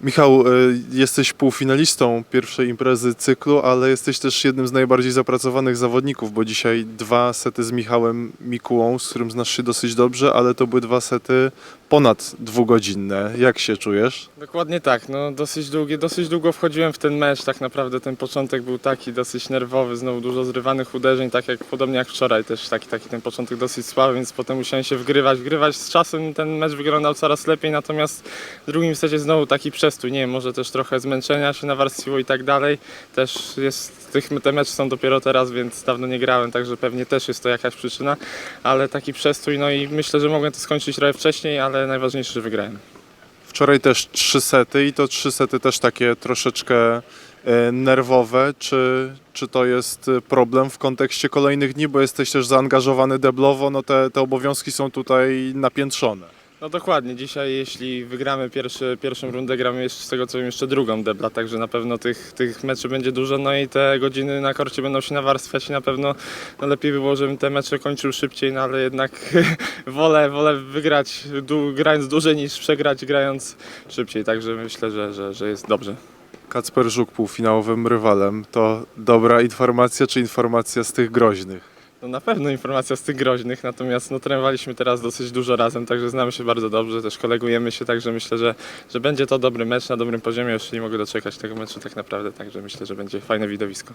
Michał, y, jesteś półfinalistą pierwszej imprezy cyklu, ale jesteś też jednym z najbardziej zapracowanych zawodników, bo dzisiaj dwa sety z Michałem Mikułą, z którym znasz się dosyć dobrze, ale to były dwa sety ponad dwugodzinne. Jak się czujesz? Dokładnie tak, no dosyć, długie, dosyć długo wchodziłem w ten mecz, tak naprawdę ten początek był taki dosyć nerwowy, znowu dużo zrywanych uderzeń, tak jak podobnie jak wczoraj też taki, taki ten początek dosyć słaby, więc potem musiałem się wgrywać, wgrywać z czasem ten mecz wyglądał coraz lepiej, natomiast w drugim secie znowu taki przestój, nie wiem, może też trochę zmęczenia się nawarstwiło i tak dalej, też jest, tych, te mecze są dopiero teraz, więc dawno nie grałem, także pewnie też jest to jakaś przyczyna, ale taki przestój, no i myślę, że mogłem to skończyć trochę wcześniej, ale najważniejsze, że wygrałem. Wczoraj też trzy sety i to trzy sety też takie troszeczkę e, nerwowe. Czy, czy to jest e, problem w kontekście kolejnych dni, bo jesteś też zaangażowany deblowo, no te, te obowiązki są tutaj napiętrzone. No dokładnie, dzisiaj jeśli wygramy pierwszy, pierwszą rundę, gramy jeszcze z tego co wiem jeszcze drugą debla, także na pewno tych, tych meczy będzie dużo, no i te godziny na korcie będą się nawarstwiać i na pewno no lepiej by było, żebym te mecze kończył szybciej, no ale jednak wolę, wolę wygrać du, grając dłużej niż przegrać grając szybciej, także myślę, że, że, że jest dobrze. Kacper Żuk półfinałowym rywalem. To dobra informacja, czy informacja z tych groźnych? No na pewno informacja z tych groźnych, natomiast no, trenowaliśmy teraz dosyć dużo razem, także znamy się bardzo dobrze, też kolegujemy się, także myślę, że, że będzie to dobry mecz na dobrym poziomie, już nie mogę doczekać tego meczu tak naprawdę, także myślę, że będzie fajne widowisko.